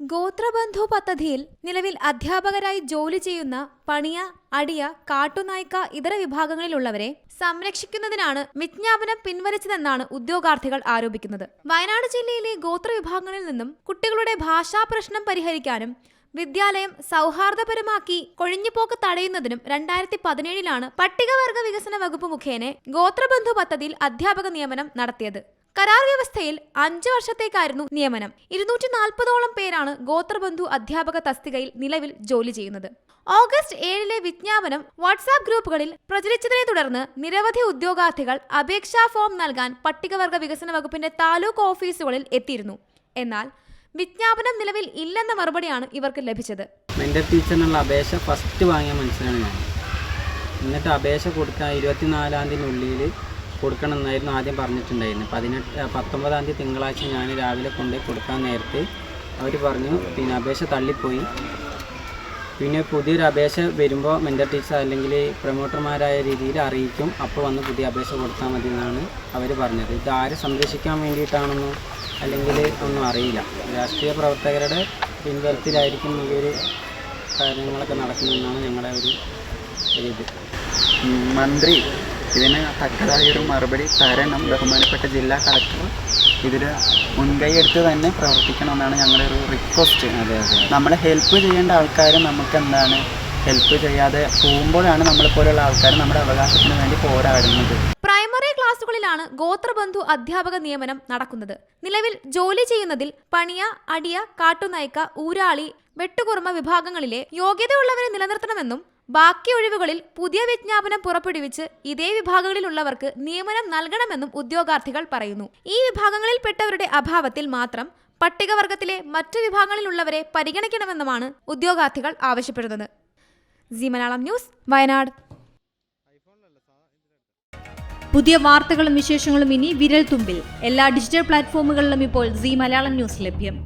ഗോത്രബന്ധു പദ്ധതിയിൽ നിലവിൽ അധ്യാപകരായി ജോലി ചെയ്യുന്ന പണിയ അടിയ കാട്ടുനായ്ക്ക ഇതര വിഭാഗങ്ങളിലുള്ളവരെ സംരക്ഷിക്കുന്നതിനാണ് വിജ്ഞാപനം പിൻവലിച്ചതെന്നാണ് ഉദ്യോഗാർത്ഥികൾ ആരോപിക്കുന്നത്. വയനാട് ജില്ലയിലെ ഗോത്രവിഭാഗങ്ങളിൽ നിന്നും കുട്ടികളുടെ ഭാഷാ പ്രശ്നം പരിഹരിക്കാനും വിദ്യാലയം സൗഹാർദ്ദപരമാക്കി കൊഴിഞ്ഞുപോക്ക് തടയുന്നതിനും രണ്ടായിരത്തി പതിനേഴിലാണ് പട്ടികവർഗ വികസന വകുപ്പ് മുഖേന ഗോത്രബന്ധു പദ്ധതിയിൽ അധ്യാപക നിയമനം നടത്തിയത്. കരാർ വ്യവസ്ഥയിൽ അഞ്ചു വർഷത്തേക്കായിരുന്നു നിയമനം. ഇരുന്നൂറ്റി നാൽപ്പതോളം പേരാണ് ഗോത്രബന്ധു അധ്യാപക തസ്തികയിൽ നിലവിൽ ജോലി ചെയ്യുന്നത്. ഓഗസ്റ്റ് ഏഴിലെ വിജ്ഞാപനം വാട്സാപ്പ് ഗ്രൂപ്പുകളിൽ പ്രചരിച്ചതിനെ തുടർന്ന് നിരവധി ഉദ്യോഗാർത്ഥികൾ അപേക്ഷാ ഫോം നൽകാൻ പട്ടികവർഗ വികസന വകുപ്പിന്റെ താലൂക്ക് ഓഫീസുകളിൽ എത്തിയിരുന്നു. എന്നാൽ വിജ്ഞാപനം നിലവിൽ ഇല്ലെന്ന മറുപടിയാണ് ഇവർക്ക് ലഭിച്ചത്. എന്റെ ടീച്ചറിനുള്ള അപേക്ഷ ഫസ്റ്റ് വാങ്ങിയ മനസ്സിലാണ് ഞാൻ. എന്നിട്ട് അപേക്ഷ കൊടുക്കാൻ ഇരുപത്തിനാലാം തീയതിനുള്ളിൽ കൊടുക്കണം എന്നായിരുന്നു ആദ്യം പറഞ്ഞിട്ടുണ്ടായിരുന്നത്. പതിനെട്ട് പത്തൊമ്പതാം തീയതി തിങ്കളാഴ്ച ഞാൻ രാവിലെ കൊണ്ടുപോയി കൊടുക്കാൻ നേരത്തെ അവർ പറഞ്ഞു പിന്നെ അപേക്ഷ തള്ളിപ്പോയി. പിന്നെ പുതിയൊരു അപേക്ഷ വരുമ്പോൾ മെന്റർ ടീച്ചർ അല്ലെങ്കിൽ പ്രൊമോട്ടർമാരായ രീതിയിൽ അറിയിക്കും. അപ്പോൾ വന്ന് പുതിയ അപേക്ഷ കൊടുത്താൽ മതി എന്നാണ് അവർ പറഞ്ഞത്. ഇത് ആരെ സംരക്ഷിക്കാൻ വേണ്ടിയിട്ടാണെന്നോ അല്ലെങ്കിൽ ഒന്നും അറിയില്ല. രാഷ്ട്രീയ പ്രവർത്തകരുടെ പിൻബലത്തിലായിരിക്കും ഈ കാര്യങ്ങളൊക്കെ നടക്കുന്നതെന്നാണ് ഞങ്ങളുടെ ഒരു ഇത്. മന്ത്രി ഇതിന് തക്കതായ ഒരു മറുപടി തരണം ബഹുമാനപ്പെട്ട ജില്ലാ കളക്ടർ. ഇതിൽ മുൻകൈ എടുത്ത് തന്നെ പ്രവർത്തിക്കണമെന്നാണ് ഞങ്ങളുടെ ഒരു റിക്വസ്റ്റ് നമ്മളെ ഹെൽപ്പ് ചെയ്യേണ്ട ആൾക്കാർ നമുക്ക് എന്താണ് ഹെൽപ്പ് ചെയ്യാതെ പോകുമ്പോഴാണ് നമ്മളെപ്പോലുള്ള ആൾക്കാർ നമ്മുടെ അവകാശത്തിന് വേണ്ടി പോരാടുന്നത്. പ്രൈമറി ക്ലാസുകളിലാണ് ഗോത്രബന്ധു അധ്യാപക നിയമനം നടക്കുന്നത്. നിലവിൽ ജോലി ചെയ്യുന്നതിൽ പണിയ അടിയ കാട്ടുനായ്ക്ക ഊരാളി വെട്ടുകുറുമ വിഭാഗങ്ങളിലെ യോഗ്യതയുള്ളവരെ നിലനിർത്തണമെന്നും ബാക്കി ഒഴിവുകളിൽ പുതിയ വിജ്ഞാപനം പുറപ്പെടുവിച്ച് ഇതേ വിഭാഗങ്ങളിലുള്ളവർക്ക് നിയമനം നൽകണമെന്നും ഉദ്യോഗാർത്ഥികൾ പറയുന്നു. ഈ വിഭാഗങ്ങളിൽപ്പെട്ടവരുടെ അഭാവത്തിൽ മാത്രം പട്ടികവർഗത്തിലെ മറ്റു വിഭാഗങ്ങളിലുള്ളവരെ പരിഗണിക്കണമെന്നുമാണ് ഉദ്യോഗാർത്ഥികൾ ആവശ്യപ്പെടുന്നത്. C Malayalam news Wayanad. പുതിയ വാർത്തകളും വിശേഷങ്ങളും ഇനി വിരൽ തുമ്പിൽ എല്ലാ ഡിജിറ്റൽ പ്ലാറ്റ്ഫോമുകളിലും ഇപ്പോൾ സി മലയാളം ന്യൂസ് ലഭ്യം.